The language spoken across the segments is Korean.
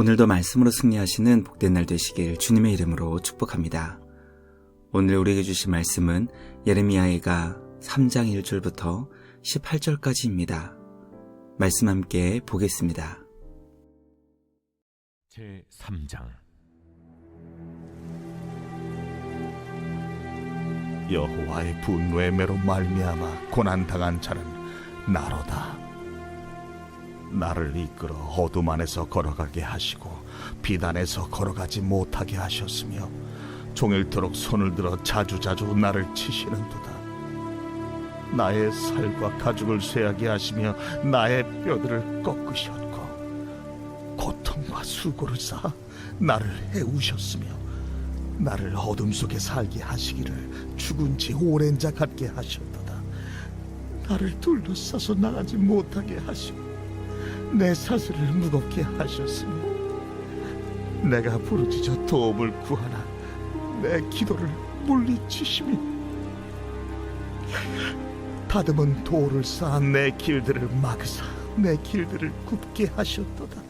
오늘도 말씀으로 승리하시는 복된 날 되시길 주님의 이름으로 축복합니다. 오늘 우리에게 주신 말씀은 예레미야의가 3장 1절부터 18절까지입니다. 말씀 함께 보겠습니다. 제 3장 여호와의 분노의 매로 말미암아 고난 당한 자는 나로다. 나를 이끌어 어둠 안에서 걸어가게 하시고 비단에서 걸어가지 못하게 하셨으며 종일토록 손을 들어 자주자주 나를 치시는도다. 나의 살과 가죽을 쇠하게 하시며 나의 뼈들을 꺾으셨고 고통과 수고를 쌓아 나를 해우셨으며 나를 어둠 속에 살게 하시기를 죽은 지 오랜 자 같게 하셨도다. 나를 둘러싸서 나가지 못하게 하시고 내 사슬을 무겁게 하셨으며 내가 부르짖어 도움을 구하나 내 기도를 물리치시며 다듬은 돌을 쌓아 내 길들을 막으사 내 길들을 굽게 하셨도다.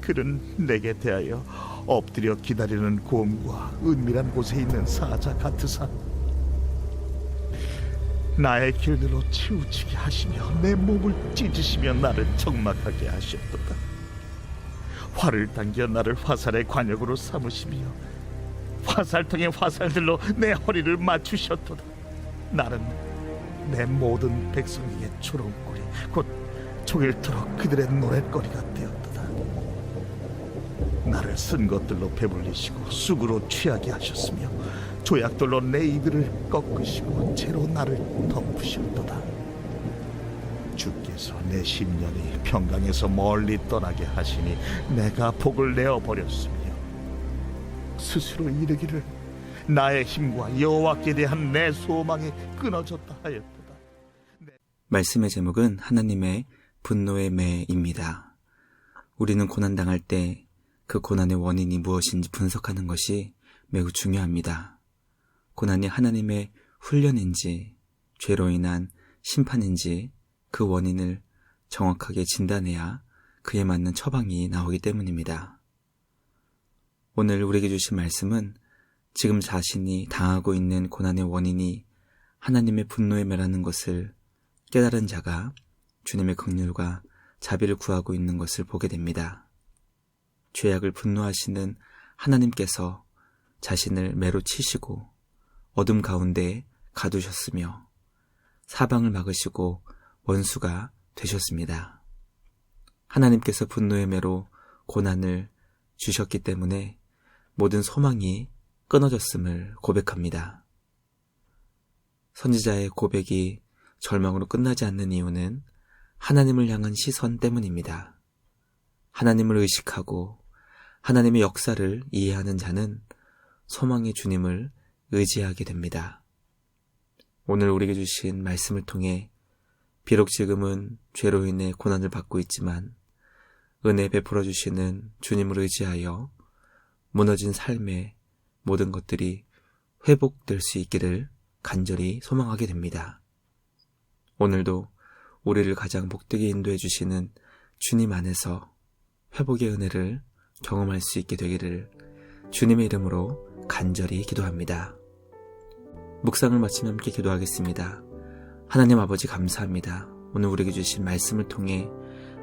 그는 내게 대하여 엎드려 기다리는 곰과 은밀한 곳에 있는 사자 같으사 나의 길들로 치우치게 하시며 내 몸을 찢으시며 나를 적막하게 하셨도다. 활을 당겨 나를 화살의 관역으로 삼으시며 화살통의 화살들로 내 허리를 맞추셨도다. 나는 내 모든 백성에게 초롱골이 곧 종일토록 그들의 노랫거리가 되었도다. 나를 쓴 것들로 배불리시고 쑥으로 취하게 하셨으며 조약돌로 내 이들을 꺾으시고 채로 나를 덮으셨도다. 주께서 내 심년이 평강에서 멀리 떠나게 하시니 내가 복을 내어 버렸으며 스스로 이르기를 나의 힘과 여호와께 대한 내 소망이 끊어졌다 하였도다. 말씀의 제목은 하나님의 분노의 매입니다. 우리는 고난 당할 때 그 고난의 원인이 무엇인지 분석하는 것이 매우 중요합니다. 고난이 하나님의 훈련인지 죄로 인한 심판인지 그 원인을 정확하게 진단해야 그에 맞는 처방이 나오기 때문입니다. 오늘 우리에게 주신 말씀은 지금 자신이 당하고 있는 고난의 원인이 하나님의 분노에 매라는 것을 깨달은 자가 주님의 긍휼과 자비를 구하고 있는 것을 보게 됩니다. 죄악을 분노하시는 하나님께서 자신을 매로 치시고 어둠 가운데 가두셨으며 사방을 막으시고 원수가 되셨습니다. 하나님께서 분노의 매로 고난을 주셨기 때문에 모든 소망이 끊어졌음을 고백합니다. 선지자의 고백이 절망으로 끝나지 않는 이유는 하나님을 향한 시선 때문입니다. 하나님을 의식하고 하나님의 역사를 이해하는 자는 소망의 주님을 의지하게 됩니다. 오늘 우리에게 주신 말씀을 통해 비록 지금은 죄로 인해 고난을 받고 있지만 은혜 베풀어 주시는 주님을 의지하여 무너진 삶의 모든 것들이 회복될 수 있기를 간절히 소망하게 됩니다. 오늘도 우리를 가장 복되게 인도해 주시는 주님 안에서 회복의 은혜를 경험할 수 있게 되기를 주님의 이름으로 간절히 기도합니다. 묵상을 마치며 함께 기도하겠습니다. 하나님 아버지 감사합니다. 오늘 우리에게 주신 말씀을 통해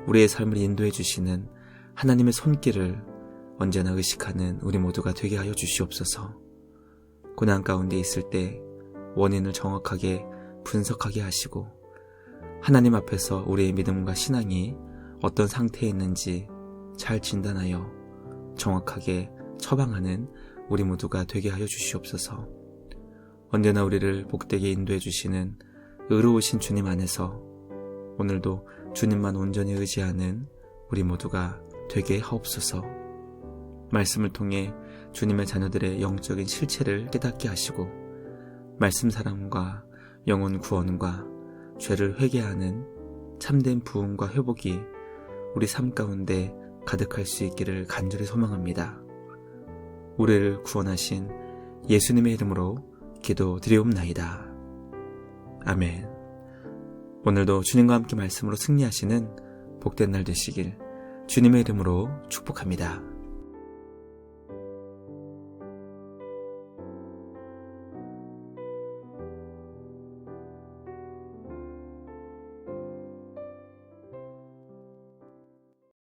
우리의 삶을 인도해 주시는 하나님의 손길을 언제나 의식하는 우리 모두가 되게 하여 주시옵소서. 고난 가운데 있을 때 원인을 정확하게 분석하게 하시고 하나님 앞에서 우리의 믿음과 신앙이 어떤 상태에 있는지 잘 진단하여 정확하게 처방하는 우리 모두가 되게 하여 주시옵소서. 언제나 우리를 복되게 인도해 주시는 의로우신 주님 안에서 오늘도 주님만 온전히 의지하는 우리 모두가 되게 하옵소서. 말씀을 통해 주님의 자녀들의 영적인 실체를 깨닫게 하시고 말씀 사랑과 영혼 구원과 죄를 회개하는 참된 부흥과 회복이 우리 삶 가운데 가득할 수 있기를 간절히 소망합니다. 우리를 구원하신 예수님의 이름으로 기도 드리옵나이다. 아멘. 오늘도 주님과 함께 말씀으로 승리하시는 복된 날 되시길 주님의 이름으로 축복합니다.